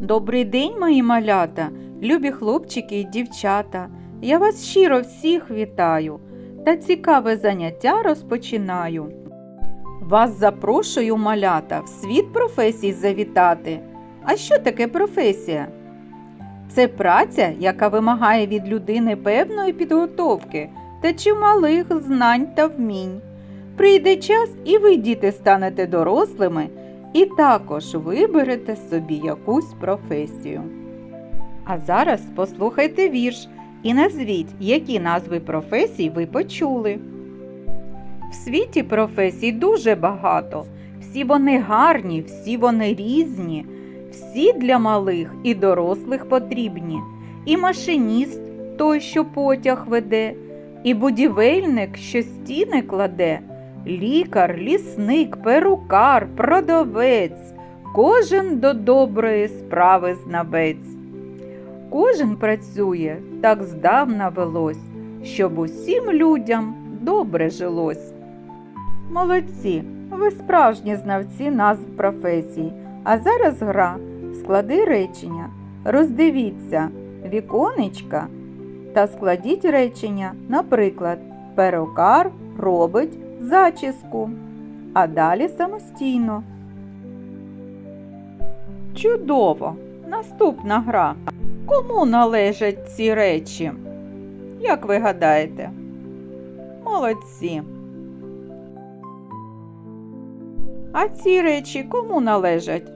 Добрий день, мої малята, любі хлопчики і дівчата. Я вас щиро всіх вітаю та цікаве заняття розпочинаю. Вас запрошую, малята, в світ професій завітати. А що таке професія? Це праця, яка вимагає від людини певної підготовки та чималих знань та вмінь. Прийде час, і ви, діти, станете дорослими і також виберете собі якусь професію. А зараз послухайте вірш і назвіть, які назви професій ви почули. В світі професій дуже багато. Всі вони гарні, всі вони різні, всі для малих і дорослих потрібні. І машиніст той, що потяг веде, і будівельник, що стіни кладе, лікар, лісник, перукар, продавець, кожен до доброї справи знавець. Кожен працює, так здавна велось, щоб усім людям добре жилось. Молодці, ви справжні знавці назв професій. А зараз гра. Склади речення. Роздивіться віконечка та складіть речення, наприклад, перукар робить зачіску, а далі самостійно. Чудово! Наступна гра. Кому належать ці речі? Як ви гадаєте? Молодці. А ці речі кому належать?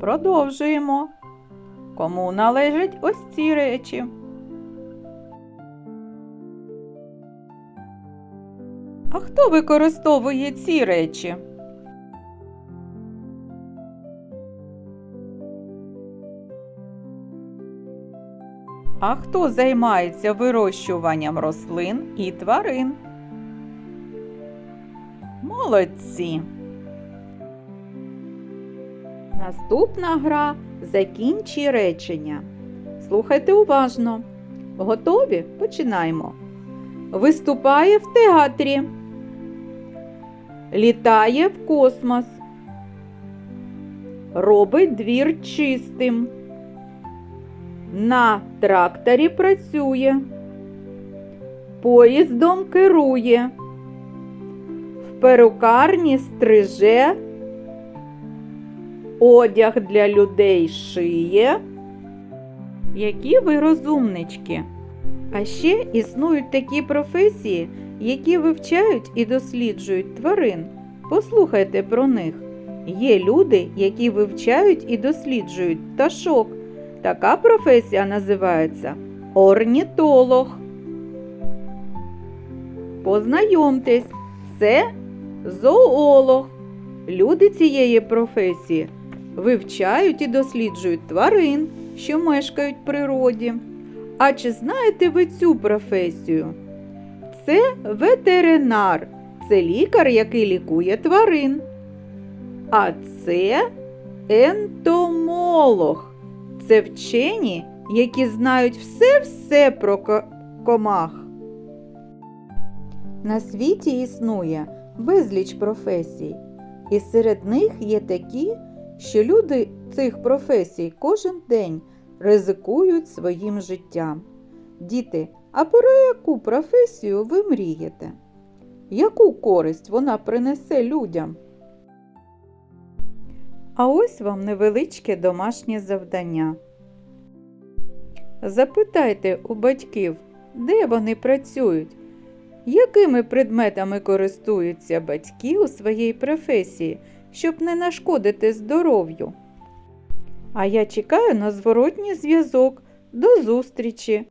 Продовжуємо. Кому належать ось ці речі? А хто використовує ці речі? А хто займається вирощуванням рослин і тварин? Молодці! Наступна гра Закінчи речення. Слухайте уважно. Готові? Починаємо. Виступає в театрі. Літає в космос. Робить двір чистим. На тракторі працює. Поїздом керує. В перукарні стриже. Одяг для людей шиє. Які ви розумнички! А ще існують такі професії, які вивчають і досліджують тварин. Послухайте про них. Є люди, які вивчають і досліджують пташок. Така професія називається орнітолог. Познайомтесь, це зоолог. Люди цієї професії вивчають і досліджують тварин, що мешкають в природі. А чи знаєте ви цю професію? Це ветеринар, це лікар, який лікує тварин. А це ентомолог. Це вчені, які знають все-все про комах. На світі існує безліч професій, і серед них є такі, що люди цих професій кожен день ризикують своїм життям. Діти, а про яку професію ви мрієте? Яку користь вона принесе людям? А ось вам невеличке домашнє завдання. Запитайте у батьків, де вони працюють, якими предметами користуються батьки у своїй професії, щоб не нашкодити здоров'ю. А я чекаю на зворотній зв'язок. До зустрічі!